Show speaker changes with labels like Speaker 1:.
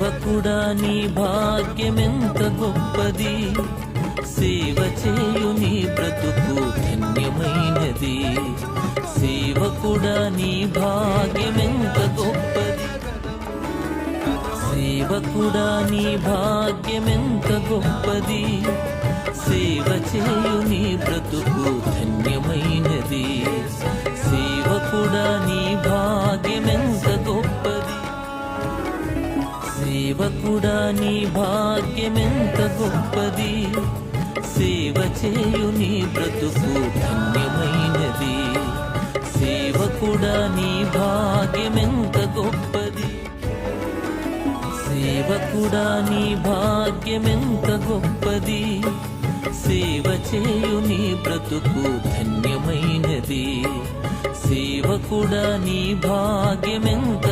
Speaker 1: సేవకుడా నీ భాగ్యమెంత గొప్పది. సేవ చేయు నీ బ్రతుకు ధన్యమైనది. సేవకుడా నీ భాగ్యమెంత గొప్పది. సేవకుడా నీ భాగ్యమెంత గొప్పది. సేవ చేయు నీ బ్రతుకు ధన్యమైనది. సేవకుడా నీ సేవకుడా నీ భాగ్యమెంత గొప్పది. సేవ చేయు నీ బ్రతుకు ధన్యమైనది. సేవకుడా నీ భాగ్యమెంత గొప్పది. సేవకుడా నీ భాగ్యమెంత గొప్పది. సేవ చేయు నీ బ్రతుకు ధన్యమైనది. సేవకుడా నీ భాగ్యమెంత